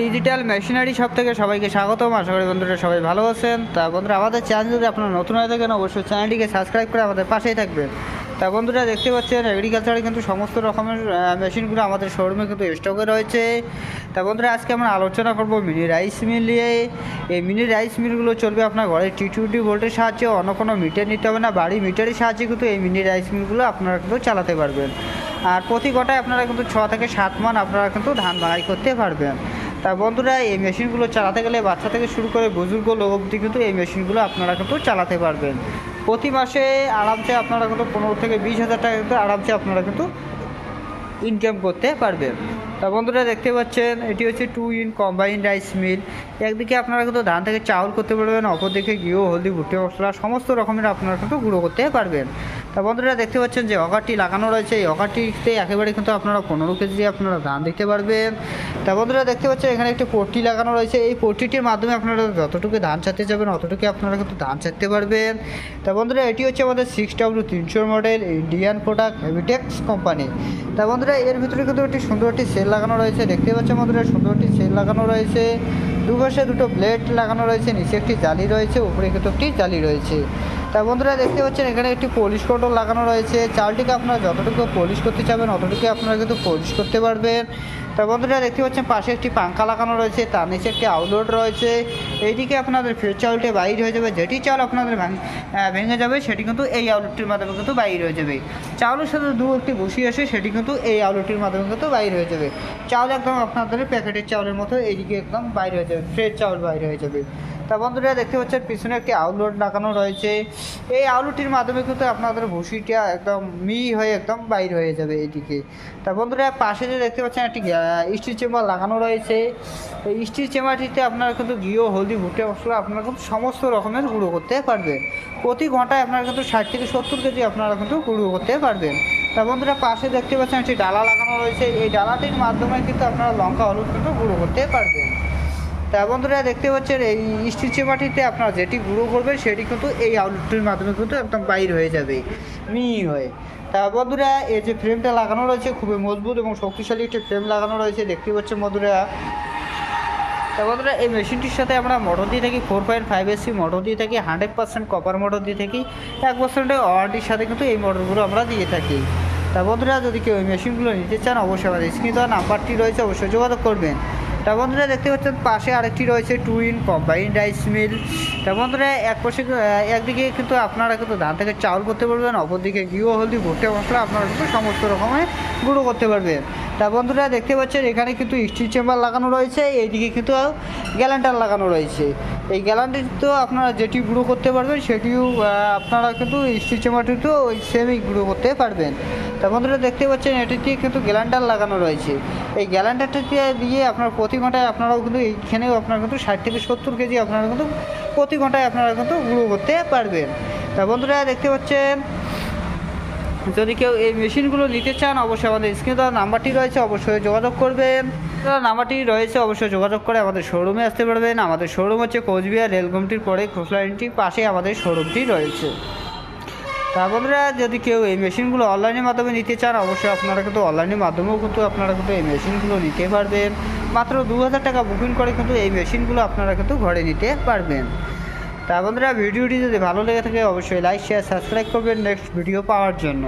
Digital machinery সব থেকে সবাইকে স্বাগতম। আশা করি বন্ধুরা সবাই ভালো আছেন। তা বন্ধুরা, আমাদের চ্যানেল যদি আপনারা নতুন হয়ে থাকেন, অবশ্যই চ্যানেলটিকে সাবস্ক্রাইব করে আমাদের পাশেই থাকবেন। তা বন্ধুরা, দেখতে পাচ্ছেন এগ্রিকালচারে কিন্তু সমস্ত রকমের মেশিনগুলো আমাদের শোরুমে কিন্তু স্টকে রয়েছে। তা বন্ধুরা, আজকে আমরা আলোচনা করব মিনি রাইস মিল নিয়ে। এই মিনি রাইস মিলগুলো চলবে আপনার ঘরে টি টোয়েন্টি ভোল্টের সাহায্যে। অন্য কোনো মিটার নিতে হবে না, বাড়ি মিটারের সাহায্যে কিন্তু এই মিনি রাইস মিলগুলো আপনারা কিন্তু চালাতে পারবেন। আর প্রতি ঘটায় আপনারা কিন্তু ছ থেকে সাত মান আপনারা কিন্তু ধান বাড়াই করতে পারবেন। তা বন্ধুরা, এই মেশিনগুলো চালাতে গেলে বাচ্চা থেকে শুরু করে বুজুর্গ লোক অবধি কিন্তু এই মেশিনগুলো আপনারা কিন্তু চালাতে পারবেন। প্রতি মাসে আরামসে আপনারা কিন্তু পনেরো থেকে বিশ হাজার টাকা কিন্তু আরামসে আপনারা কিন্তু ইনকাম করতে পারবেন। তা বন্ধুরা, দেখতে পাচ্ছেন, এটি হচ্ছে two in combine rice mill একদিকে আপনারা কিন্তু ধান থেকে চাউল করতে পারবেন, অপরদিকে ঘিও হলদি, ভুট্টে মশলা, সমস্ত রকমের আপনারা কিন্তু গুঁড়ো করতে পারবেন। তা বন্ধুরা দেখতে পাচ্ছেন যে অকারটি লাগানো রয়েছে। এই অকারটিতে একেবারে কিন্তু আপনারা পনেরো কেজি আপনারা ধান দিতে পারবেন। তা বন্ধুরা দেখতে পাচ্ছেন এখানে একটি পট্টি লাগানো রয়েছে। এই পট্টিটির মাধ্যমে আপনারা যতটুকু ধান ছাড়তে যাবেন অতটুকু আপনারা কিন্তু ধান ছাড়তে পারবেন। তা বন্ধুরা এটি হচ্ছে আমাদের সিক্স ডাব্লিউ তিনশো মডেল ইন্ডিয়ান প্রোডাক্ট হেভিটেক্স কোম্পানি তা বন্ধুরা এর ভিতরে কিন্তু একটি সুন্দর একটি সেল লাগানো রয়েছে। দেখতে পাচ্ছেন বন্ধুরা সুন্দর একটি সেল লাগানো রয়েছে। দুপাশে দুটো ব্লেড লাগানো রয়েছে। নিচে একটি জালি রয়েছে। উপরে কিন্তু একটি জালি রয়েছে। তা বন্ধুরা দেখতে পাচ্ছেন, এখানে একটি পলিশ কন্ট্রোল লাগানো রয়েছে। চালটিকে আপনারা যতটুকু পলিশ করতে চাবেন অতটুকু আপনারা কিন্তু পলিশ করতে পারবেন। তা বন্ধুরা দেখতে পাচ্ছেন, পাশে একটি পাঙ্খা লাগানো রয়েছে, তার নিচে একটি আউটলোড রয়েছে। এইদিকে আপনাদের ফের চাউলটি বাইর হয়ে যাবে, যেটি চাল আপনাদের ভেঙে যাবে, সেটি কিন্তু এই আউটলেটটির মাধ্যমে কিন্তু বাইর হয়ে যাবে। চাউলের সাথে দু একটি বসি আসে, সেটি কিন্তু এই আউটলেটটির মাধ্যমে কিন্তু বাইর হয়ে যাবে। চাউল একদম আপনাদের প্যাকেটের চাউলের মতো, এইদিকে একদম বাইর হয়ে যাবে ফ্রেশ চাউল বাইর হয়ে যাবে। তা বন্ধুরা, দেখতে পাচ্ছেন, পিছনে একটি আউটলোড লাগানো রয়েছে। এই আউটলোডটির মাধ্যমে কিন্তু আপনাদের ভুসিটা একদম মি হয়ে একদম বাইর হয়ে যাবে এইদিকে তা বন্ধুরা, পাশে যে দেখতে পাচ্ছেন, একটি স্টিল চেম্বার লাগানো রয়েছে। এই স্টিল চেম্বারটিতে আপনারা কিন্তু ঘিও, হলদি, ভুট্টে মশলা আপনারা কিন্তু সমস্ত রকমের গুঁড়ো করতে পারবেন। প্রতি ঘন্টায় আপনারা কিন্তু ষাট থেকে সত্তর কেজি আপনারা কিন্তু গুঁড়ো করতে পারবেন। তা বন্ধুরা, পাশে দেখতে পাচ্ছেন, একটি ডালা লাগানো রয়েছে। এই ডালাটির মাধ্যমে কিন্তু আপনারা লঙ্কা, হলুদ কিন্তু গুঁড়ো করতে পারবেন। তা বন্ধুরা দেখতে পাচ্ছেন, এই স্টিল চেমাটিতে আপনারা যেটি গুঁড়ো করবেন, সেটি কিন্তু এই আউটলেটটির মাধ্যমে কিন্তু একদম বাইর হয়ে যাবে মি হয়ে। তা বন্ধুরা, এই যে ফ্রেমটা লাগানো রয়েছে খুবই মজবুত এবং শক্তিশালী একটি ফ্রেম লাগানো রয়েছে, দেখতে পাচ্ছেন বন্ধুরা। তা বন্ধুরা, এই মেশিনটির সাথে আমরা মোটর দিয়ে থাকি, four point five AC motor দিয়ে থাকি, হান্ড্রেড পার্সেন্ট কপার মোটর দিয়ে থাকি, এক পার্সেন্টের ওয়ারেন্টির সাথে কিন্তু এই মোটরগুলো আমরা দিয়ে থাকি। তা বন্ধুরা, যদি কেউ এই মেশিনগুলো নিতে চান, অবশ্যই আমাদের স্ক্রিনে দেওয়া নাম্বারটি রয়েছে, অবশ্যই যোগাযোগ করবেন। তা বন্ধুরা দেখতে পাচ্ছেন, পাশে আরেকটি রয়েছে two in combine rice mill. তা বন্ধুরা, এক পাশে একদিকে কিন্তু আপনারা কিন্তু ধান থেকে চাউল করতে পারবেন, অপরদিকে ঘিও, হলদি ভর্তি মশলা আপনারা কিন্তু সমস্ত রকমের গুঁড়ো করতে পারবেন। তা বন্ধুরা দেখতে পাচ্ছেন, এখানে কিন্তু স্টিল চেম্বার লাগানো রয়েছে, এইদিকে কিন্তু গ্যালেন্ডার লাগানো রয়েছে। এই গ্যালান্টারিতে আপনারা যেটি গুঁড়ো করতে পারবেন, সেটিও আপনারা কিন্তু স্টিল তো ওই সেমই গুঁড়ো করতে পারবেন। তা বন্ধুরা দেখতে পাচ্ছেন এটিতে কিন্তু গ্যালান্ডার লাগানো রয়েছে। এই গ্যালান্ডারটা দিয়ে আপনার প্রতি ঘন্টায় আপনারাও কিন্তু এইখানেও আপনারা কিন্তু ষাট থেকে সত্তর কেজি আপনারা কিন্তু প্রতি ঘন্টায় আপনারা কিন্তু গুঁড়ো করতে পারবেন। তা বন্ধুরা দেখতে পাচ্ছেন যদি কেউ এই মেশিনগুলো নিতে চান, অবশ্যই আমাদের স্ক্রিনে দেওয়া নাম্বারটি রয়েছে, অবশ্যই যোগাযোগ করবেন। নাম্বারটি রয়েছে, অবশ্যই যোগাযোগ করে আমাদের শোরুমে আসতে পারবেন। আমাদের শোরুম হচ্ছে কোচবিহার রেলগমটির পরে খোসলাইনটির পাশে আমাদের শোরুমটি রয়েছে। তা বন্ধুরা, যদি কেউ এই মেশিনগুলো অনলাইনের মাধ্যমে নিতে চান, অবশ্যই আপনারা কিন্তু অনলাইনের মাধ্যমেও কিন্তু আপনারা কিন্তু এই মেশিনগুলো নিতে পারবেন। মাত্র দু হাজার টাকা বুকিং করে কিন্তু এই মেশিনগুলো আপনারা কিন্তু ঘরে নিতে পারবেন। তা বন্ধুরা, ভিডিওটি যদি ভালো লেগে থাকে, অবশ্যই লাইক শেয়ার সাবস্ক্রাইব করবেন নেক্সট ভিডিও পাওয়ার জন্য।